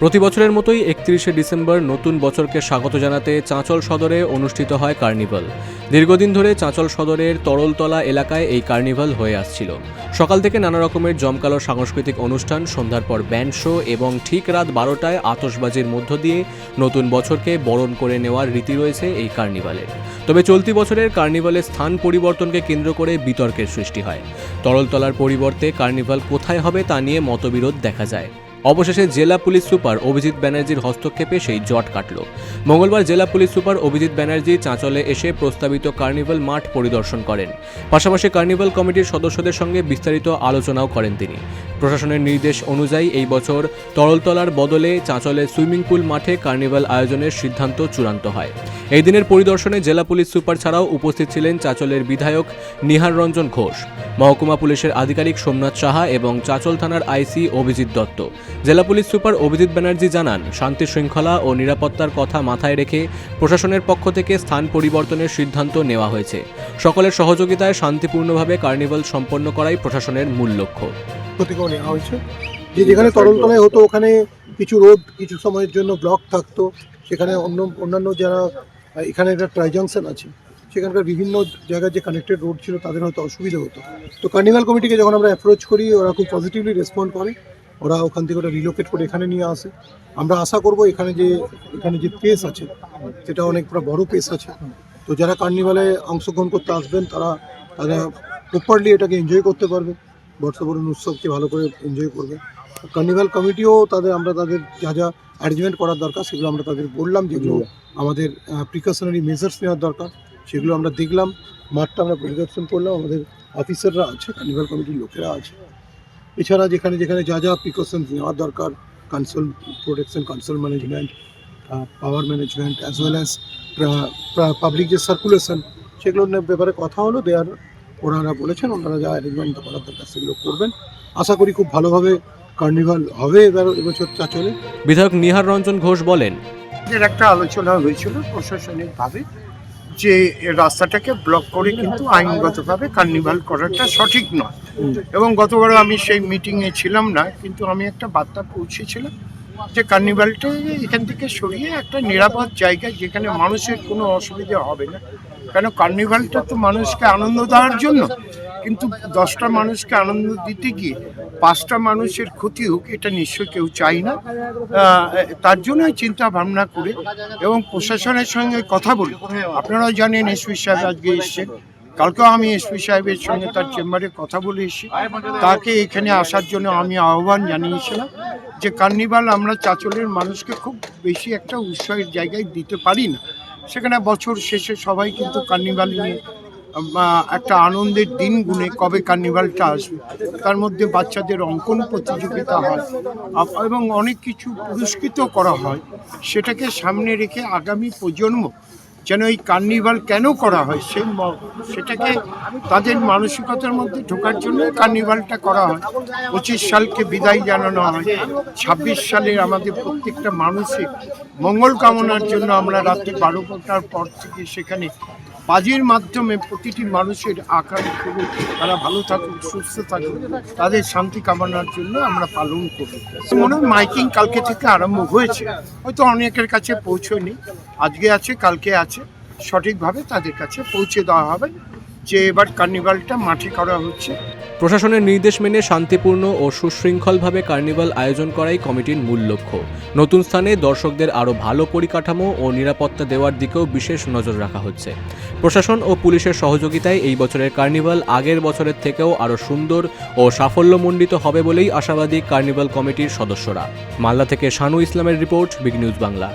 প্রতি বছরের মতোই একত্রিশে ডিসেম্বর নতুন বছরকে স্বাগত জানাতে চাঁচল সদরে অনুষ্ঠিত হয় কার্নিভাল। দীর্ঘদিন ধরে চাঁচল সদরের তরলতলা এলাকায় এই কার্নিভাল হয়ে আসছিল। সকাল থেকে নানা রকমের জমকালো সাংস্কৃতিক অনুষ্ঠান, সন্ধ্যার পর ব্যান্ড শো এবং ঠিক রাত বারোটায় আতশবাজির মধ্য দিয়ে নতুন বছরকে বরণ করে নেওয়ার রীতি রয়েছে এই কার্নিভালের তবে চলতি বছরের কার্নিভালের স্থান পরিবর্তনকে কেন্দ্র করে বিতর্কের সৃষ্টি হয়। তরলতলার পরিবর্তে কার্নিভাল কোথায় হবে তা নিয়ে মতবিরোধ দেখা যায়। অবশেষে জেলা পুলিশ সুপার অভিজিৎ ব্যানার্জির হস্তক্ষেপে সেই জট কাটল। মঙ্গলবার জেলা পুলিশ সুপার অভিজিৎ ব্যানার্জি চাঁচলে এসে প্রস্তাবিত কার্নিভাল মাঠ পরিদর্শন করেন। পাশাপাশি কার্নিভাল কমিটির সদস্যদের সঙ্গে বিস্তারিত আলোচনাও করেন তিনি। প্রশাসনের নির্দেশ অনুযায়ী এই বছর তরলতলার বদলে চাঁচলে সুইমিং পুল মাঠে কার্নিভাল আয়োজনের সিদ্ধান্ত চূড়ান্ত হয়। এই দিনের পরিদর্শনে জেলা পুলিশ সুপার ছাড়াও উপস্থিত ছিলেন চাঁচলের বিধায়ক নিহার রঞ্জন ঘোষ, মহকুমা পুলিশের আধিকারিক সোমনাথ সাহা এবং চাঁচল থানার আইসি অভিজিৎ দত্ত। জেলা পুলিশ সুপার অভিজিৎ ব্যানার্জি জানান, শান্তি শৃঙ্খলা ও নিরাপত্তার কথা মাথায় রেখে প্রশাসনের পক্ষ থেকে স্থান পরিবর্তনের সিদ্ধান্ত নেওয়া হয়েছে। সকলের সহযোগিতায় শান্তিপূর্ণভাবে কার্নিভাল সম্পন্ন করাই প্রশাসনের মূল লক্ষ্য। নেওয়া হয়েছে। যেখানে তরলতলায় হতো, ওখানে কিছু রোড, কিছু সময়ের জন্য ব্লক থাকতো। সেখানে অন্য, অন্যান্য যারা, এখানে একটা ট্রাই জাংশন আছে। সেখানকার বিভিন্ন জায়গায় যে কানেক্টেড রোড ছিল, তাদের হয়তো অসুবিধা হতো। তো কার্নিভাল কমিটিকে যখন আমরা অ্যাপ্রোচ করি, ওরা খুব পজিটিভলি রেসপন্ড করে। ওরা ওখান থেকে ওটা রিলোকেট করে এখানে নিয়ে আসে। আমরা আশা করব এখানে যে এখানে যে পেস আছে, সেটা অনেক বড় পেস আছে। তো যারা কার্নিভালে অংশগ্রহণ করতে আসবেন, তারা তারা প্রপারলি এটাকে এনজয় করতে পারবে। বর্ষবরণ উৎসবকে ভালো করে এনজয় করবে। কার্নিভাল কমিটিও তাদের, আমরা তাদের যা যা অ্যারেঞ্জমেন্ট করার দরকার, সেগুলো আমরা তাদের বললাম, যেগুলো আমাদের প্রিকশনারি মেজার্স নেওয়ার দরকার, সেগুলো আমরা দেখলাম। মাঠটা আমরা পরিদর্শন করলাম। আমাদের অফিসাররা আছে কার্নিভাল কমিটির লোকেরা আছে। এছাড়া যেখানে যেখানে যা যা প্রিকশন নেওয়ার দরকার console protection console management power management as well as public যে সার্কুলেশন সেগুলোর নিয়ে ব্যাপারে কথা হলো দেয়ার ওনারা বলেছেন ওনারা যা অ্যারেঞ্জমেন্ট করার দরকার সেগুলো করবেন। আশা করি খুব ভালোভাবে কার্নিভাল হবে এবার এবছর চাচলে বিধায়ক নিহার রঞ্জন ঘোষ বলেন এর একটা আলোচনা হয়েছিল প্রশাসনিকভাবে যে রাস্তাটাকে ব্লক করে কিন্তু আইনগতভাবে কার্নিভাল করাটা সঠিক নয়। এবং গতবার আমি সেই মিটিংয়ে ছিলাম না, কিন্তু আমি একটা বার্তা পৌঁছেছিলাম যে কার্নিভালটা এখান থেকে সরিয়ে একটা নিরাপদ জায়গা যেখানে মানুষের কোনো অসুবিধা হবে না। কেন কার্নিভালটা তো মানুষকে আনন্দ দেওয়ার জন্য, কিন্তু দশটা মানুষকে আনন্দ দিতে গিয়ে পাঁচটা মানুষের ক্ষতি হোক, এটা নিশ্চয়ই কেউ চাই না। তার জন্যই চিন্তা ভাবনা করে এবং প্রশাসনের সঙ্গে কথা বলি। আপনারাও জানেন এসপি সাহেব আজকে এসছেন। কালকেও আমি এসপি সাহেবের সঙ্গে তার চেম্বারে কথা বলে তাকে এখানে আসার জন্য আমি আহ্বান জানিয়েছিলাম যে কার্নিভাল আমরা চাচলের মানুষকে খুব বেশি একটা উৎসাহের জায়গায় দিতে পারি না। সেখানে বছর শেষে সবাই কিন্তু কার্নিভাল নিয়ে একটা আনন্দের দিন গুনে কবে কার্নিভালটা আসবে। তার মধ্যে বাচ্চাদের অঙ্কন প্রতিযোগিতা হয় এবং অনেক কিছু পুরস্কৃত করা হয়। সেটাকে সামনে রেখে আগামী প্রজন্ম যেন এই কার্নিভাল কেন করা হয়? সেই সেটাকে তাদের মানসিকতার মধ্যে ঢোকার জন্য কার্নিভালটা করা হয়। পঁচিশ সালকে বিদায় জানানো হয়। ছাব্বিশ সালের আমাদের প্রত্যেকটা মানুষের মঙ্গল কামনার জন্য আমরা রাত্রি বারো বারোটার পর থেকে সেখানে বাজির মাধ্যমে প্রতিটি মানুষের আকার করে তারা ভালো থাকুক, সুস্থ থাকুক, তাদের শান্তি কামানোর জন্য আমরা পালন করি মনে হয় মাইকিং কালকে থেকে আরম্ভ হয়েছে, হয়তো অনেকের কাছে পৌঁছয়নি, আজকে আছে, কালকে আছে, সঠিকভাবে তাদের কাছে পৌঁছে দেওয়া হবে যে এবার কার্নিভালটা মাঠে করা হচ্ছে। প্রশাসনের নির্দেশ মেনে শান্তিপূর্ণ ও সুশৃঙ্খলভাবে কার্নিভাল আয়োজন করাই কমিটির মূল লক্ষ্য। নতুন স্থানে দর্শকদের আরও ভালো পরিকাঠামো ও নিরাপত্তা দেওয়ার দিকেও বিশেষ নজর রাখা হচ্ছে। প্রশাসন ও পুলিশের সহযোগিতায় এই বছরের কার্নিভাল আগের বছরের থেকেও আরও সুন্দর ও সাফল্যমণ্ডিত হবে বলেই আশাবাদী কার্নিভাল কমিটির সদস্যরা। মালদা থেকে শানু ইসলামের রিপোর্ট, বিগ নিউজ বাংলা।